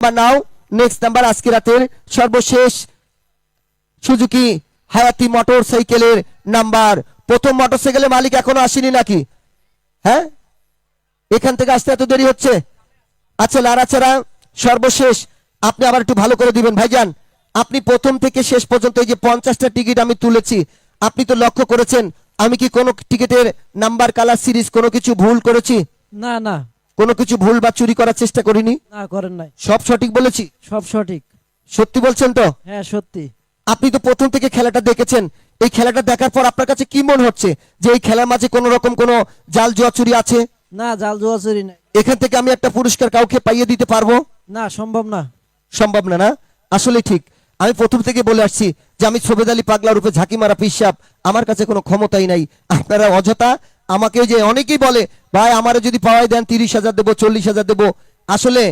Number নাও next number আজকে রাতের সর্বশেষ সুজুকি হায়াতি মোটর সাইকেলের নাম্বার। প্রথম মোটর সাইকেলের মালিক এখনও আসেনি নাকি? হ্যাঁ? এখান থেকে আসতে এত দেরি হচ্ছে? আচ্ছা লাড়াচাড়া সর্বশেষ। আপনি আবার একটু ভালো করে দিবেন। ভাইজান, আপনি প্রথম থেকে শেষ পর্যন্ত এই যে পঞ্চাশটা টিকিট আমি তুলেছি, আপনি তো লক্ষ্য করেছেন, আমি কি কোনো টিকিটের নাম্বার, কালার, সিরিজ কোনো কিছু ভুল করেছি? না না। কোনো কিছু ভুল বা চুরি করার চেষ্টা করিনি? না করেন নাই। সব সঠিক বলেছি? সব সঠিক। সত্যি বলছেন তো? হ্যাঁ সত্যি। আপনি তো প্রথম থেকে খেলাটা দেখেছেন। এই খেলাটা দেখার পর আপনার কাছে কি মনে হচ্ছে? যে এই খেলার মাঝে কোনো রকম কোনো জাল জুয়া চুরি আছে? না জাল জোয়া চুরি নাই। এখান থেকে আমি একটা পুরস্কার কাউকে পাইয়ে দিতে পারব? না সম্ভব না। সম্ভব না না? আসলে ঠিক। আমি প্রথম থেকে বলে আসছি যে আমি সবেদ আলী পাগলা রূপে ঝাঁকি মারা পিসাব। আমার কাছে কোনো ক্ষমতাই নাই। আপনারা অযথা আমাকে যে অনেকেই বলে, ভাই আমারে যদি পাওয়াই দেন তিরিশ হাজার দেবো, চল্লিশ হাজার দেবো। আসলে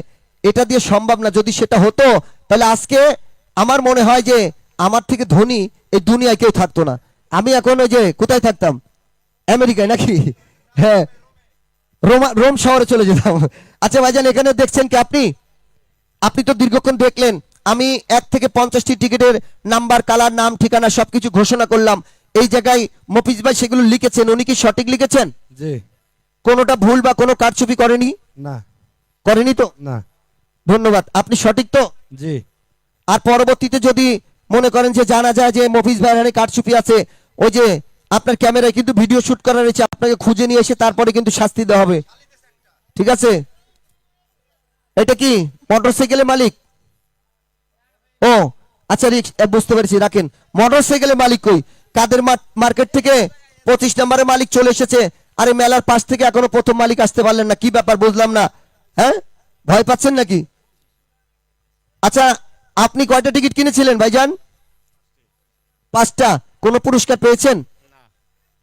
এটা দিয়ে সম্ভব না। যদি সেটা হতো, তাহলে আজকে আমার মনে হয় যে আমার থেকে ধনী এই দুনিয়ায় কেউ থাকতো না। আমি এখন ওই যে কোথায় থাকতাম? আমেরিকায় নাকি? হ্যাঁ রোমা, রোম শহরে চলে যেতাম। আচ্ছা ভাইজান এখানে দেখছেন কি আপনি? আপনি তো দীর্ঘক্ষণ দেখলেন। আমি এক থেকে পঞ্চাশটি টিকিটের নাম্বার, কালার, নাম, ঠিকানা সবকিছু ঘোষণা করলাম। এই জায়গায় মফিজ ভাই সেগুলো লিখেছেন উনি কি সঠিক লিখেছেন? জি। কোনোটা ভুল বা কোনো কারচুপি করেনি? না। করেনি তো? না। ধন্যবাদ আপনি সঠিক তো? জি। আর পরবর্তীতে যদি মনে করেন যে জানা যায় যে মফিজ ভাইয়ের কারচুপি আছে ওই যে আপনার ক্যামেরায় কিন্তু ভিডিও শুট করা রয়েছে আপনাকে খুঁজে নিয়ে এসে তারপরে কিন্তু শাস্তি দেওয়া হবে। ঠিক আছে? এটা কি? মোটরসাইকেলের মালিক? ও আচ্ছা রিক্স বুঝতে পেরেছি রাখেন। মোটরসাইকেলের মালিক কই? কাদের মার- মার্কেট থেকে পঁচিশ নম্বরের মালিক চলে এসেছে? আরে মেলার পাশ থেকে এখনও প্রথম মালিক আসতে পারলেন না। কি ব্যাপার বুঝলাম না। হ্যাঁ? ভয় পাচ্ছেন নাকি? আচ্ছা আপনি কয়টা টিকিট কিনেছিলেন ভাইজান? পাঁচটা। কোনো পুরস্কার পেয়েছেন?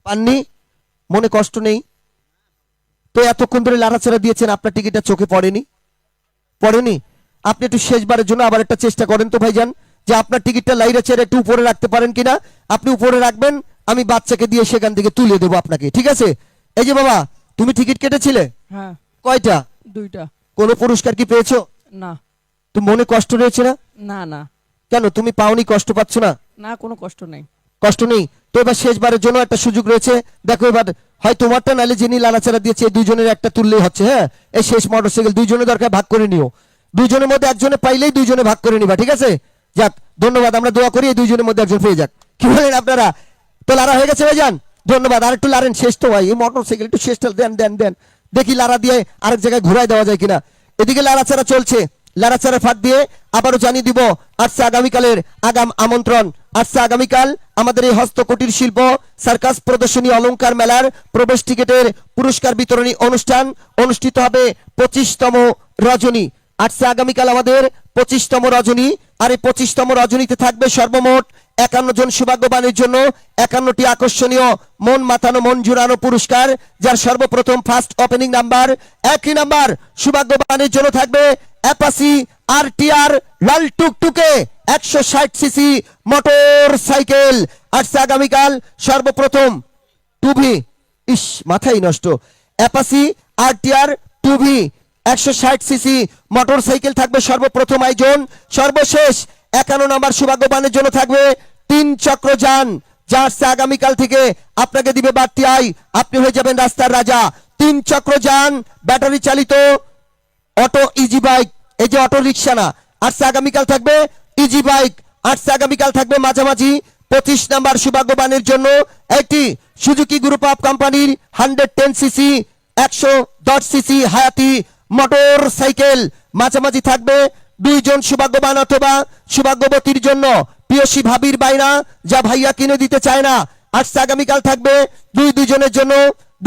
পাননি? মনে কষ্ট নেই। তো এতক্ষণ ধরে লাড়াচাড়া দিয়েছেন, আপনার টিকিটটা চোখে পড়েনি? পড়েনি? আপনি একটু শেষবারের জন্য আবার একটা চেষ্টা করেন তো ভাইজান। যে আপনার টিকিটটা লাইরা ছেড়ে একটু উপরে রাখতে পারেন কিনা আপনি উপরে রাখবেন আমি বাচ্চাকে দিয়ে সেখান থেকে তুলে দেবো আপনাকে ঠিক আছে? এই যে বাবা তুমি টিকিট কেটেছিলে? হ্যাঁ। কয়টা? দুইটা। কোনো পুরস্কার কি পেয়েছ? না। তো মনে কষ্ট রয়েছে না? না না। কেন তুমি পাওনি কষ্ট পাচ্ছ না? না কোনো কষ্ট নেই। কষ্ট নেই? তো এবার শেষবারের জন্য একটা সুযোগ রয়েছে। দেখো এবার হয় তোমারটা নালে যিনি লালাচারা দিয়েছে এই দুইজনের একটা তুললেই হচ্ছে হ্যাঁ? এই শেষ মোটরসাইকেল দুইজনের দরকার ভাগ করে নিও। দুইজনের মধ্যে একজনে পাইলেই দুইজনে ভাগ করে নিবা ঠিক আছে? যাক, ধন্যবাদ, আমরা দোয়া করি এই দুইজনের মধ্যে একজন পেয়ে যাক। কি বলেন আপনারা? তো লারা হয়ে গেছে ভাইজান? ধন্যবাদ আর একটু লারেন, শেষ তো ভাই। এই মোটরসাইকেল একটু শেষটা দেন দেন দেন। দেখি লারা দিয়ে আরেক জায়গায় ঘুরাই দেওয়া যায় কিনা। এদিকে লাড়াচাড়া চলছে। লাড়াচাড়া ফাঁক দিয়ে আবারও জানিয়ে দিব, আসছে আগামীকালের আগাম আমন্ত্রণ। আসছে আগামীকাল আমাদের এই হস্তকুটির শিল্প, সার্কাস প্রদর্শনী, অলংকার মেলার প্রবেশ টিকেটের পুরস্কার বিতরণী অনুষ্ঠান অনুষ্ঠিত হবে পঁচিশতম রজনী। আসছে আগামীকাল আমাদের পঁচিশতম রজনী, আর এই পঁচিশতম রজনীতে থাকবে সর্বমোট একান্ন জন সৌভাগ্যবানের জন্য একান্নটি আকর্ষণীয় মন মাতানো, মন জুড়ানো পুরস্কার, যার সর্বপ্রথম ফার্স্ট ওপেনিং নাম্বার একই নাম্বার সৌভাগ্যবানের জন্য থাকবে অ্যাপাসি আর টিআর লাল টুকটুকে একশো ষাট সিসি মোটর সাইকেল আসছে আগামীকাল সর্বপ্রথম টুভি। ইস মাথাই নষ্ট। অ্যাপাসি আর টিআর টুভি। একশো ষাট সিসি মোটর সাইকেল থাকবে সর্বপ্রথম আয়োজন। সর্বশেষ একান্ন নম্বর সৌভাগ্যবানের জন্য থাকবে তিন চক্র যান যা আসছে আগামীকাল থেকে আপনাকে দিবে বাড়তি আয়। আপনি হয়ে যাবেন রাস্তার রাজা। তিন চক্র যান, ব্যাটারি চালিত অটো ইজি বাইক এই যে অটো রিক্সা না আসছে আগামীকাল থাকবে ইজি বাইক আসছে আগামীকাল থাকবে মাঝামাঝি। পঁচিশ নাম্বার সৌভাগ্যবানের জন্য একটি সুজুকি গ্রুপ অফ কোম্পানির হান্ড্রেড টেন সিসি, একশো দশ সিসি হায়াতি মোটর সাইকেল মাঝামাঝি থাকবে। দুইজন সৌভাগ্যবান অথবা সৌভাগ্যবতীর জন্য প্রিয়সী ভাবির বাইনা যা ভাইয়া কিনে দিতে চায় না। আজকে আগামীকাল থাকবে দুই দুজনের জন্য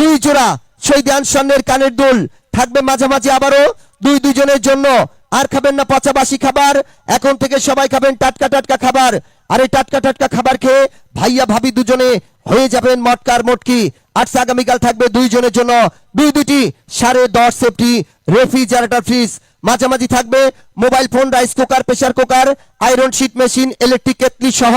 দুই জোড়া শহীদ স্বর্ণের কানের দুল। থাকবে মাঝামাঝি আবারও দুই দুজনের জন্য আর খাবেন না পচাবাসি খাবার। এখন থেকে সবাই খাবেন টাটকা টাটকা খাবার। আর এই টাটকা টাটকা খাবার খেয়ে ভাইয়া ভাবি দুজনে হয়ে যাবেন মটকার মটকি। আজকে আগামীকাল থাকবে দুইজনের জন্য দুই দুটি সাড়ে দশ সেফটি রেফ্রিজারেটর ফ্রিজ। মাঝামাঝি থাকবে mobile phone, rice cooker, pressure cooker, iron sheet machine electric kettle সহ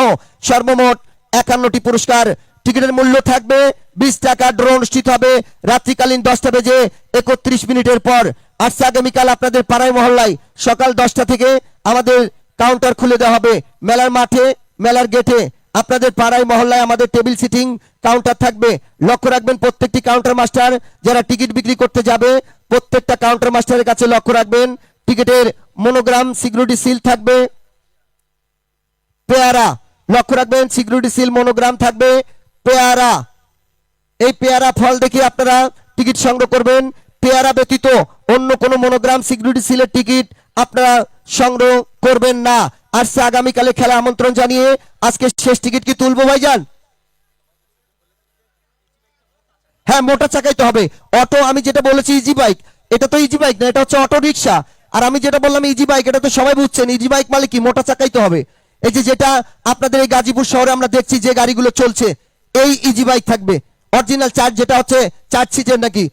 সর্বমোট একান্নটি পুরস্কার। টিকিটের মূল্য থাকবে বিশ টাকা। ড্রোন অনুষ্ঠিত হবে। রাত্রিকালীন দশটা বেজে একত্রিশ মিনিটের পর আসছে আগামীকাল আপনাদের পাড়ায় মহল্লায় সকাল দশটা থেকে আমাদের কাউন্টার খুলে দেওয়া হবে। মেলার মাঠে, মেলার গেটে আপনাদের পাড়ায় মহল্লায় আমাদের টেবিল সিটিং কাউন্টার থাকবে। লক্ষ্য রাখবেন প্রত্যেকটি কাউন্টার মাস্টার যারা টিকিট বিক্রি করতে যাবে, প্রত্যেকটা কাউন্টার মাস্টারের কাছে লক্ষ্য রাখবেন। টিকিটের মনোগ্রাম সিকিউরিটি সিল থাকবে। পেয়ারা, লক্ষ্য রাখবেন সিকিউরিটি সিল মনোগ্রাম থাকবে। পেয়ারা, এই পেয়ারা ফল দেখে আপনারা টিকিট সংগ্রহ করবেন। পেয়ারা ব্যতীত অন্য কোনো মনোগ্রাম সিকিউরিটি সিলের টিকিট আপনারা সংগ্রহ করবেন না। আসছে আগামীকালে খেলা আমন্ত্রণ জানিয়ে আজকে শেষ টিকিট কি তুলবো ভাইজান? হ্যাঁ মোটা চাকাই তো হবে। অটো আমি যেটা বলেছি ইজি বাইক এটা তো ইজি বাইক না, এটা হচ্ছে অটো রিক্সা আর আমি যেটা বললাম ইজি বাইক এটা তো সবাই বুঝছেন ইজি বাইক মানে কি? মোটা চাকাই তো হবে। এই যে যেটা আপনাদের এই গাজীপুর শহরে আমরা দেখছি যে গাড়িগুলো চলছে, এই ইজি বাইক থাকবে। অরিজিনাল চার যেটা হচ্ছে, চার সিটের নাকি?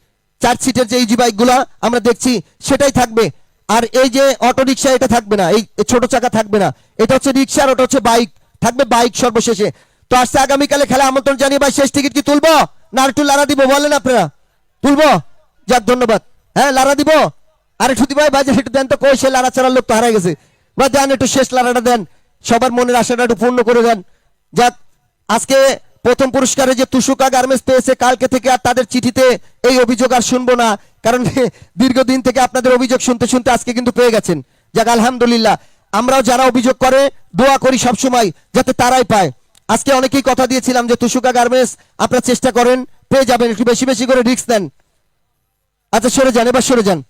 চার সিটের যে ইজি বাইকগুলো আমরা দেখছি, সেটাই থাকবে। আর এই যে অটো রিক্সা এটা থাকবে না। এই ছোট চাকা থাকবে না। এটা হচ্ছে রিক্সা আর ওটা হচ্ছে বাইক থাকবে বাইক সর্বশেষে। তো আসছে আগামীকালে খেলা আমন্ত্রণ জানিয়ে ভাই, শেষ টিকিট কি তুলবো? না একটু লারা দিব, বলেন আপনারা। তুলবো? যাক, ধন্যবাদ। হ্যাঁ লারা দিব? আর একটু দিবাই বাজে একটু দেন তো, কই সে লারা ছাড়ার লোক তো হারাই গেছে। বা দেন, একটু শেষ লারাটা দেন। সবার মনের আশাটা একটু পূর্ণ করে দেন। যাক, আজকে প্রথম পুরস্কারে যে তুষুকা গার্মেন্টস পেয়েছে কালকে থেকে আর তাদের চিঠিতে এই অভিযোগ আর শুনব না। কারণ দীর্ঘদিন থেকে আপনাদের অভিযোগ শুনতে শুনতে আজকে কিন্তু পেয়ে গেছেন। যাক, আলহামদুলিল্লাহ। আমরাও যারা অভিযোগ করে, দোয়া করি সবসময় যাতে তারাই পায়। আজকে অনেকেই কথা দিয়েছিলাম যে তুষুকা গার্মেন্টস, আপনারা চেষ্টা করেন, পেয়ে যাবেন। একটু বেশি বেশি করে রিস্ক দেন আচ্ছা সরে যান, এবার সরে যান।